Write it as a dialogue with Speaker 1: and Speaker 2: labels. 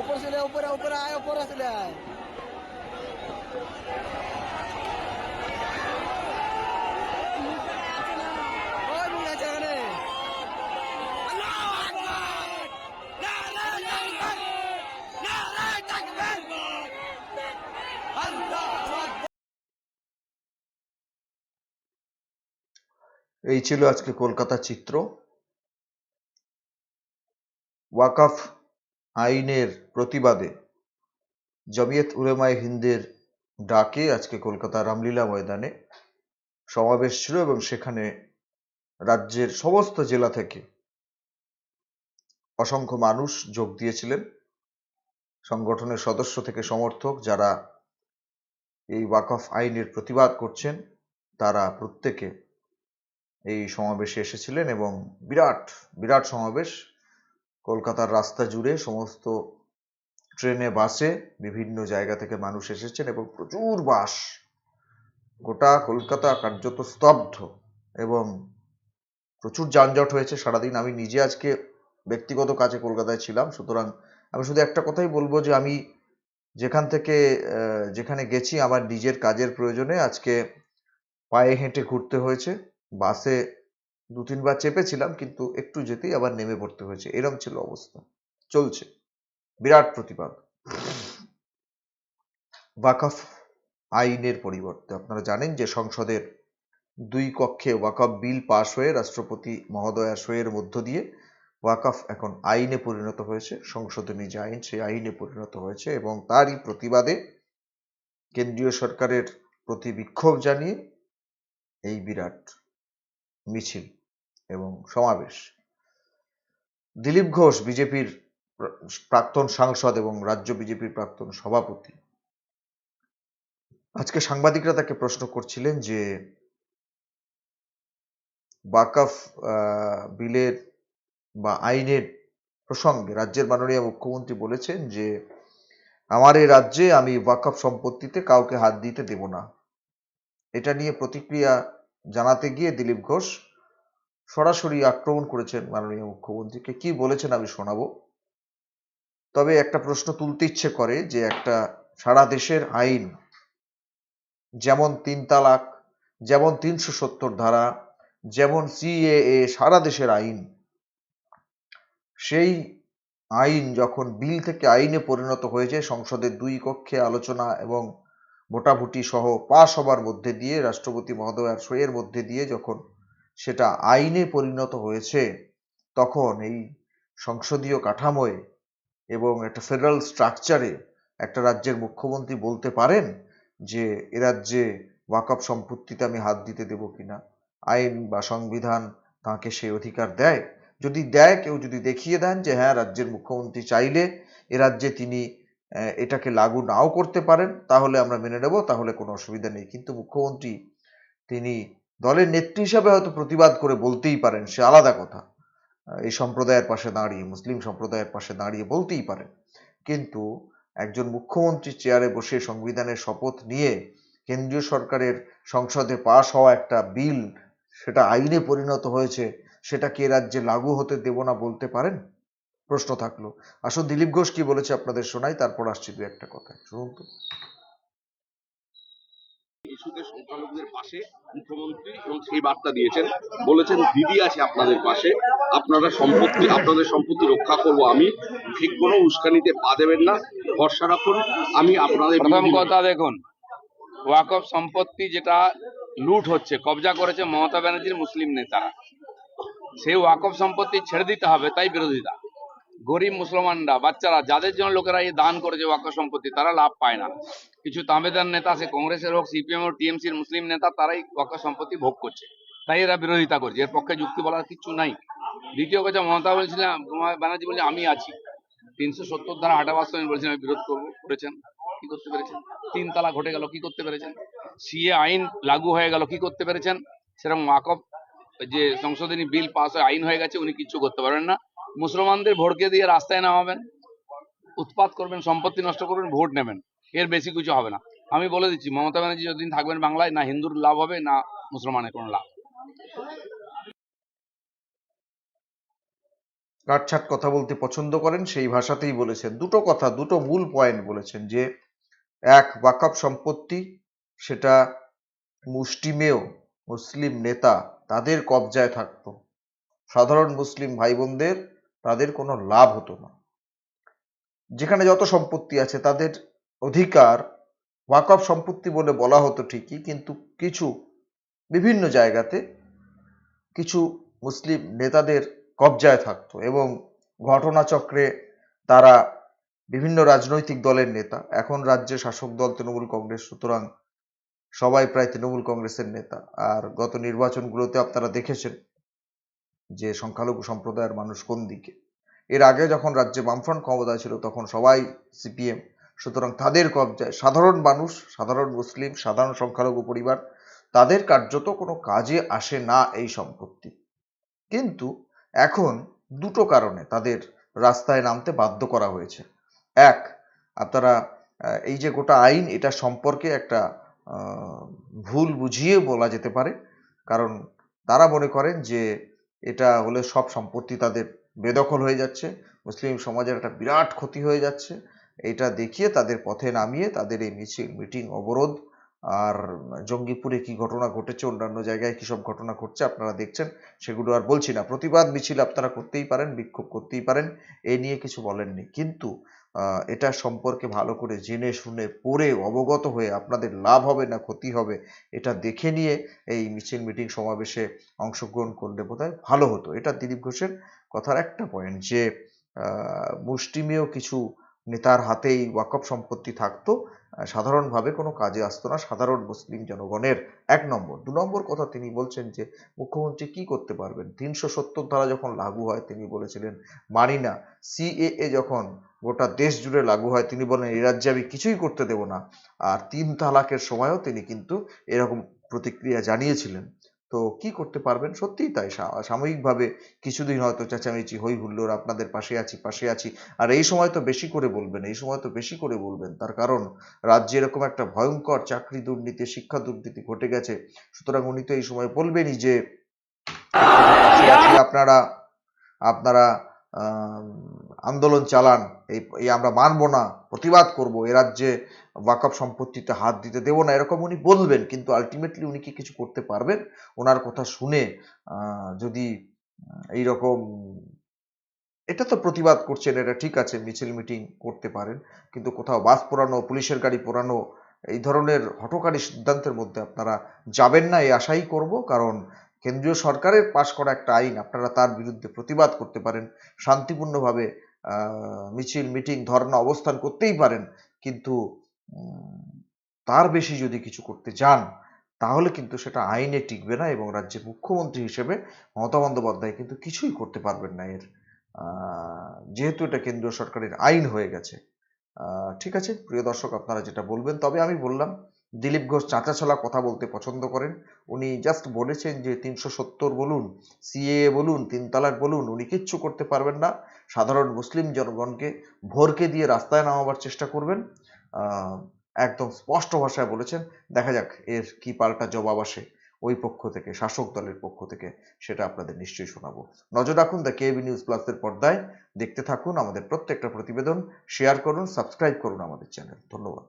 Speaker 1: উপরে উপরে উপরে আয় উপরে চলে আয়।
Speaker 2: এই ছিল আজকে কলকাতা চিত্র। ওয়াকাফ আইনের প্রতিবাদে জমিয়ত উলেমায়ে হিন্দের ডাকে আজকে কলকাতা রামলীলা ময়দানে সমাবেশ ছিল এবং সেখানে রাজ্যের সমস্ত জেলা থেকে অসংখ্য মানুষ যোগ দিয়েছিলেন। সংগঠনের সদস্য থেকে সমর্থক যারা এই ওয়াকফ আইনের প্রতিবাদ করছেন, তারা প্রত্যেকে এই সমাবেশে এসেছিলেন এবং বিরাট বিরাট সমাবেশ কলকাতার রাস্তা জুড়ে সমস্ত ট্রেনে, বাসে বিভিন্ন জায়গা থেকে মানুষ এসেছেন এবং প্রচুর বাস। গোটা কলকাতা কার্যত স্তব্ধ এবং প্রচুর যানজট হয়েছে সারাদিন। আমি নিজে আজকে ব্যক্তিগত কাজে কলকাতায় ছিলাম, সুতরাং আমি শুধু একটা কথাই বলব যে আমি যেখান থেকে যেখানে গেছি আমার নিজের কাজের প্রয়োজনে আজকে পায়ে হেঁটে ঘুরতে হয়েছে। বাসে দু তিনবার চেপেছিলাম, কিন্তু একটু যেতেই আবার নেমে পড়তে হয়েছে। এরম ছিল অবস্থা। চলছে। বিরাট প্রতিবাদ। ওয়াকফ আইনের পরিবর্তে। আপনারা জানেন যে সংসদের দুই কক্ষে ওয়াকফ বিল পাশ হয়ে রাষ্ট্রপতি মহোদয়া সইয়ের মধ্য দিয়ে ওয়াকফ এখন আইনে পরিণত হয়েছে। সংশোধনী যে আইন, সেই আইনে পরিণত হয়েছে এবং তারই প্রতিবাদে কেন্দ্রীয় সরকারের প্রতি বিক্ষোভ জানিয়ে এই বিরাট মিছিল এবং সমাবেশ। দিলীপ ঘোষ, বিজেপির প্রাক্তন সাংসদ এবং রাজ্য বিজেপির প্রাক্তন সভাপতি। আজকে সাংবাদিকরা তাকে প্রশ্ন করছিলেন যে, বাকাফ বিলের বা আইনের প্রসঙ্গে রাজ্যের মাননীয় মুখ্যমন্ত্রী বলেছেন যে, আমার এই রাজ্যে আমি ওয়াকফ সম্পত্তিতে কাউকে হাত দিতে দেব না। এটা নিয়ে প্রতিক্রিয়া জানাতে গিয়ে দিলীপ ঘোষ সরাসরি আক্রমণ করেছেন মাননীয় মুখ্যমন্ত্রীকে। কি বলেছেন আমি শোনাবো। তবে একটা প্রশ্ন তুলতে ইচ্ছে করে যে একটা সারা দেশের আইন, যেমন তিন তালাক, যেমন তিনশো সত্তর ধারা, যেমন সিএএ সারা দেশের আইন, সেই আইন যখন বিল থেকে আইনে পরিণত হয়েছে, সংসদের দুই কক্ষে আলোচনা এবং ভোটাভুটি সহ পাশ হবার মধ্যে দিয়ে, রাষ্ট্রপতি মহোদয়ার সইয়ের মধ্যে দিয়ে যখন সেটা আইনে পরিণত হয়েছে, তখন এই সংসদীয় কাঠামোয় এবং একটা ফেডারেল স্ট্রাকচারে একটা রাজ্যের মুখ্যমন্ত্রী বলতে পারেন যে, এ রাজ্যে ওয়াকফ সম্পত্তিতে আমি হাত দিতে দেব কিনা? আইন বা সংবিধান তাকে সেই অধিকার দেয়? যদি দেয়, কেউ যদি দেখিয়ে দেন যে হ্যাঁ রাজ্যের মুখ্যমন্ত্রী চাইলে এ রাজ্যে তিনি এটাকে লাগু নাও করতে পারেন, তাহলে আমরা মেনে নেব, তাহলে কোনো অসুবিধা নেই। কিন্তু মুখ্যমন্ত্রী তিনি দলের নেত্রী হিসাবে হয়তো প্রতিবাদ করে বলতেই পারেন, সে আলাদা কথা। এই সম্প্রদায়ের পাশে দাঁড়িয়ে, মুসলিম সম্প্রদায়ের পাশে দাঁড়িয়ে বলতেই পারেন। কিন্তু একজন মুখ্যমন্ত্রী চেয়ারে বসে সংবিধানের শপথ নিয়ে কেন্দ্রীয় সরকারের সংসদে পাশ হওয়া একটা বিল, সেটা আইনে পরিণত হয়েছে, সেটা কে রাজ্যে লাগু হতে দেব না বলতে পারেন? প্রশ্ন থাকল। আসুন দিলীপ ঘোষ কি বলেছে আপনাদের শোনাই, তারপর আসছি দু একটা কথা শুনুন তো।
Speaker 3: সংখ্যালঘুদের পাশে মুখ্যমন্ত্রী এবং সেই বার্তা দিয়েছেন। বলেছেন দিদি আছে আপনাদের পাশে আপনারা সম্পত্তি আপনাদের সম্পত্তি রক্ষা করব আমি। ঠিক কোনো উস্কানিতে পা দেবেন না ভরসা রাখুন আমি আপনাদের
Speaker 4: প্রথম কথা দেখুন ওয়াকফ সম্পত্তি যেটা লুট হচ্ছে কবজা করেছে মমতা ব্যানার্জির মুসলিম নেতারা। সেই ওয়াকফ সম্পত্তি ছেড়ে দিতে হবে তাই বিরোধিতা গরিব মুসলমানরা, বাচ্চারা, যাদের জন্য লোকেরা এই দান করেছে ওয়াকফ সম্পত্তি, তারা লাভ পায় না। কিছু তামেদার নেতা সে কংগ্রেসের হোক, সিপিএম হোক, টিএমসির মুসলিম নেতা, তারাই ওয়াকফ সম্পত্তি ভোগ করছে। তাই এরা বিরোধিতা করছে। এর পক্ষে যুক্তি বলার কিছু নাই। দ্বিতীয় কথা, মমতা বলছিলেন মমতা ব্যানার্জি বলে আমি আছি। তিনশো সত্তর ধারা সময় বলেছেন আমি বিরোধ করব, করেছেন। কি করতে পেরেছেন? তিন তালা ঘটে গেল, কি করতে পেরেছেন? সিএ আইন লাগু হয়ে গেল, কি করতে পেরেছেন? সেরকম ওয়াকফ, যে সংশোধনী বিল পাস হয়ে, আইন হয়ে গেছে, উনি কিচ্ছু করতে পারবেন না। মুসলমানদের ভোটকে দিয়ে রাস্তায় নামাবেন, উৎপাত করবেন, সম্পত্তি নষ্ট করবেন, ভোট নেবেন। এর বেশি কিছু হবে না। আমি বলে দিচ্ছি, মমতা ব্যানার্জি যতদিন থাকবেন বাংলায়, না হিন্দুর লাভ হবে, না মুসলমানের কোনো লাভ।
Speaker 2: কাটছাট কথা বলতে পছন্দ করেন, সেই ভাষাতেই বলেছেন। দুটো কথা, দুটো মূল পয়েন্ট বলেছেন যে, এক, ওয়াকফ সম্পত্তি, সেটা মুষ্টিমেয় মুসলিম নেতা, তাদের কবজায় থাকতো। সাধারণ মুসলিম ভাই বোনদের তাদের কোনো লাভ হতো না। যেখানে যত সম্পত্তি আছে, তাদের অধিকার ওয়াকফ সম্পত্তি বলে বলা হতো ঠিকই, কিন্তু কিছু বিভিন্ন জায়গাতে কিছু মুসলিম নেতাদের কবজায় থাকতো এবং ঘটনাচক্রে তারা বিভিন্ন রাজনৈতিক দলের নেতা। এখন রাজ্যে শাসক দল তৃণমূল কংগ্রেস, সুতরাং সবাই প্রায় তৃণমূল কংগ্রেসের নেতা। আর গত নির্বাচনগুলোতে আপনারা দেখেছেন যে সংখ্যালঘু সম্প্রদায়ের মানুষ কোন দিকে? এর আগে যখন রাজ্যে বামফ্রন্ট ক্ষমতায় ছিল, তখন সবাই সিপিএম। সুতরাং তাদের কবজায় সাধারণ মানুষ, সাধারণ মুসলিম, সাধারণ সংখ্যালঘু পরিবার, তাদের কার্যত কোনো কাজে আসে না এই সম্পত্তি। কিন্তু এখন দুটো কারণে তাদের রাস্তায় নামতে বাধ্য করা হয়েছে। এক, আপনারা এই যে গোটা আইন, এটা সম্পর্কে একটা ভুল বুঝিয়ে বলা যেতে পারে। কারণ তারা মনে করেন যে এটা হলে সব সম্পত্তি তাদের বেদখল হয়ে যাচ্ছে। মুসলিম সমাজের একটা বিরাট ক্ষতি হয়ে যাচ্ছে। এটা দেখিয়ে তাদের পথে নামিয়ে তাদের এই মিছিল, মিটিং, অবরোধ আর জঙ্গিপুরে কি ঘটনা ঘটেছে, অন্যান্য জায়গায় কি সব ঘটনা ঘটছে আপনারা দেখছেন, সেগুলো আর বলছি না। প্রতিবাদ মিছিল আপনারা করতেই পারেন, বিক্ষোভ করতেই পারেন, এ নিয়ে কিছু বলেননি। কিন্তু এটা সম্পর্কে ভালো করে জেনে শুনে পড়ে অবগত হয়ে আপনাদের লাভ হবে না ক্ষতি হবে, এটা দেখে নিয়ে এই মিছিল মিটিং সমাবেশে অংশগ্রহণ করলে বোধহয় ভালো হতো। এটা দিলীপ ঘোষের কথার একটা পয়েন্ট যে মুষ্টিমেয় কিছু নেতার হাতেই ওয়াকফ সম্পত্তি থাকতো সাধারণভাবে কোনো কাজে আসতো না। সাধারণ মুসলিম জনগণের এক নম্বর। দু নম্বর কথা তিনি বলছেন যে, মুখ্যমন্ত্রী কি করতে পারবেন? তিনশো সত্তর ধারা যখন লাগু হয়, তিনি বলেছিলেন মানি না সিএএ যখন গোটা দেশ জুড়ে লাগু হয়, তিনি বলেন এই রাজ্যে আমি কিছুই করতে দেব না। আর তিন তালাকের সময়ও তিনি কিন্তু এরকম প্রতিক্রিয়া জানিয়েছিলেন। তো কি করতে পারবেন? সত্যিই তাই। সাময়িকভাবে কিছুদিন হয়তো চেঁচামেচি, হই হুল্লোড় আপনাদের পাশে আছি পাশে আছি। আর এই সময় তো বেশি করে বলবেন, এই সময় তো বেশি করে বলবেন। তার কারণ, রাজ্যে এরকম একটা ভয়ঙ্কর চাকরি দুর্নীতি, শিক্ষা দুর্নীতি ঘটে গেছে। সুতরাং উনি তো এই সময় বলবেনই যে আপনারা আপনারা আন্দোলন চালান এই আমরা মানবো না। প্রতিবাদ করব, এ রাজ্যে ওয়াকফ সম্পত্তিতে হাত দিতে দেবো না, এরকম উনি বলবেন, কিন্তু আলটিমেটলি উনি কি কিছু করতে পারবেন? ওনার কথা শুনে যদি এই রকম এটা তো প্রতিবাদ করছেন, এটা ঠিক আছে, মিছিল মিটিং করতে পারেন, কিন্তু কোথাও বাস পোড়ানো, পুলিশের গাড়ি পোড়ানো, এই ধরনের হঠকারী সিদ্ধান্তের মধ্যে আপনারা যাবেন না, এই আশাই করব, কারণ কেন্দ্রীয় সরকারের পাশ করা একটা আইন, আপনারা তার বিরুদ্ধে প্রতিবাদ করতে পারেন, শান্তিপূর্ণভাবে মিছিল, মিটিং, ধর্ণা অবস্থান করতেই পারেন। কিন্তু তার বেশি যদি কিছু করতে যান, তাহলে কিন্তু সেটা আইনে টিকবে না এবং রাজ্যের মুখ্যমন্ত্রী হিসেবে মমতা বন্দ্যোপাধ্যায় কিন্তু কিছুই করতে পারবেন না এর। যেহেতু এটা কেন্দ্রীয় সরকারের আইন হয়ে গেছে। ঠিক আছে, প্রিয় দর্শক, আপনারা যেটা বলবেন, তবে আমি বললাম, দিলীপ ঘোষ চাঁচাছলা কথা বলতে পছন্দ করেন। উনি জাস্ট বলেছেন যে, তিনশো সত্তর বলুন সিএ বলুন তিন তালাক বলুন, উনি কিচ্ছু করতে পারবেন না। সাধারণ মুসলিম জনগণকে ভোরকে দিয়ে রাস্তায় নামাবার চেষ্টা করবেন। একদম স্পষ্ট ভাষায় বলেছেন, দেখা যাক এর কি পাল্টা জবাব আসে ওই পক্ষ থেকে, শাসক দলের পক্ষ থেকে, সেটা আপনাদের নিশ্চয়ই শোনাবো। নজর রাখুন দ্য কেবি নিউজ প্লাসের পর্দায়। দেখতে থাকুন আমাদের প্রত্যেকটা প্রতিবেদন শেয়ার করুন সাবস্ক্রাইব করুন আমাদের চ্যানেল ধন্যবাদ।